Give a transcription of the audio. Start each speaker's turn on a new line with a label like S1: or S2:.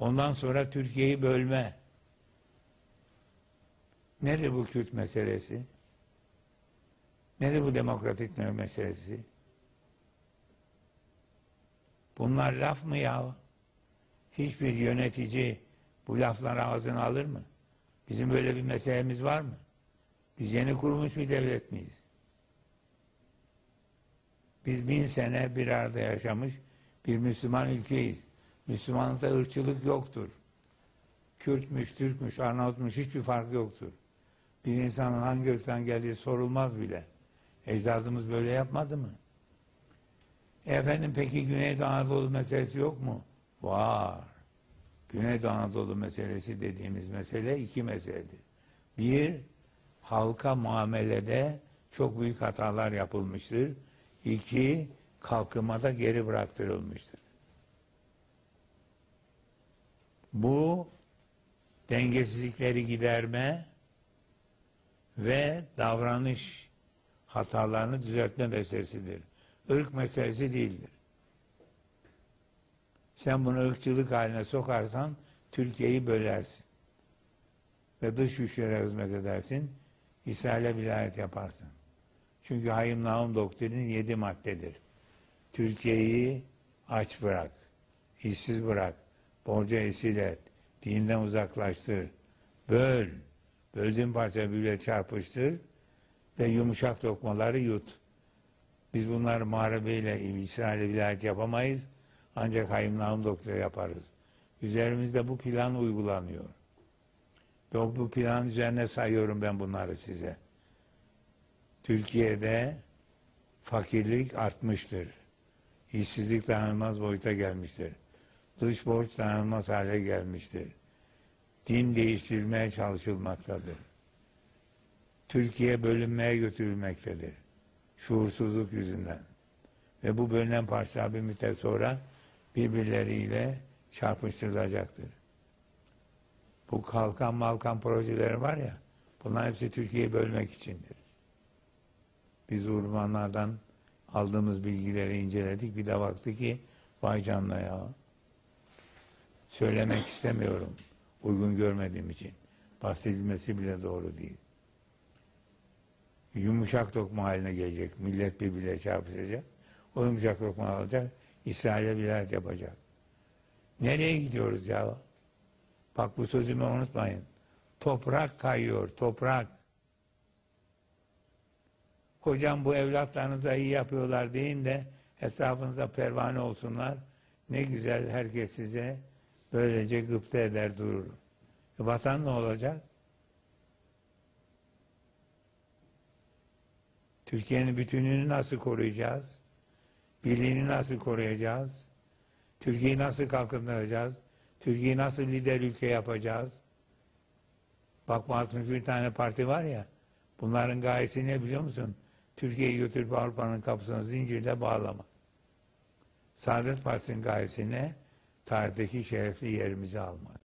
S1: Ondan sonra Türkiye'yi bölme. Nedir bu Kürt meselesi? Nedir bu demokratikleşme meselesi? Bunlar laf mı ya? Hiçbir yönetici bu lafları ağzına alır mı? Bizim böyle bir meselemiz var mı? Biz yeni kurulmuş bir devlet miyiz? Biz bin sene bir arada yaşamış bir Müslüman ülkeyiz. Müslümanlıkta ırkçılık yoktur. Kürtmüş, Türkmüş, Arnavutmuş hiçbir fark yoktur. Bir insanın hangi ırktan geldiği sorulmaz bile. Ecdadımız böyle yapmadı mı? E efendim peki Güneydoğu Anadolu meselesi yok mu? Var. Güneydoğu Anadolu meselesi dediğimiz mesele iki meseledir. Bir, halka muamelede çok büyük hatalar yapılmıştır. İki, kalkınmada geri bıraktırılmıştır. Bu dengesizlikleri giderme ve davranış hatalarını düzeltme meselesidir. Irk meselesi değildir. Sen bunu ırkçılık haline sokarsan Türkiye'yi bölersin. Ve dış güçlere hizmet edersin. İsrail'e vilayet yaparsın. Çünkü Hayım Naum doktrinin yedi maddedir. Türkiye'yi aç bırak, işsiz bırak, borca esir et, dinden uzaklaştır, böl, böldüğün parça birbirine çarpıştır ve yumuşak lokmaları yut. Biz bunları muharebeyle İsrail'e vilayet yapamayız. Ancak Hayım Naum yaparız. Üzerimizde bu plan uygulanıyor. Ve bu plan üzerine sayıyorum ben bunları size. Türkiye'de fakirlik artmıştır. İşsizlik dayanılmaz boyuta gelmiştir. Dış borç dayanılmaz hale gelmiştir. Din değiştirilmeye çalışılmaktadır. Türkiye bölünmeye götürülmektedir. Şuursuzluk yüzünden. Ve bu bölünen parçalar bir müddet sonra birbirleriyle çarpıştırılacaktır. Bu kalkan malkan projeleri var ya, bunlar hepsi Türkiye'yi bölmek içindir. Biz uzmanlardan aldığımız bilgileri inceledik. Bir de baktık ki vay canına ya. Söylemek istemiyorum. Uygun görmediğim için. Bahsedilmesi bile doğru değil. Yumuşak lokma haline gelecek. Millet birbirine çarpışacak. O yumuşak lokma alacak. İsrail'e vilayet yapacak. Nereye gidiyoruz ya? Bak bu sözümü unutmayın. Toprak kayıyor, toprak. Hocam bu evlatlarınıza iyi yapıyorlar deyin de hesabınıza pervane olsunlar. Ne güzel herkes size böylece gıpta eder durur. E vatan ne olacak? Türkiye'nin bütünlüğünü nasıl koruyacağız? Birliğini nasıl koruyacağız? Türkiye'yi nasıl kalkındıracağız? Türkiye'yi nasıl lider ülke yapacağız? Bak 61 tane parti var ya, bunların gayesi ne biliyor musun? Türkiye'yi götürüp Avrupa'nın kapısına zincirle bağlama. Saadet Partisi'nin gayesi ne? Tarihteki şerefli yerimizi almak.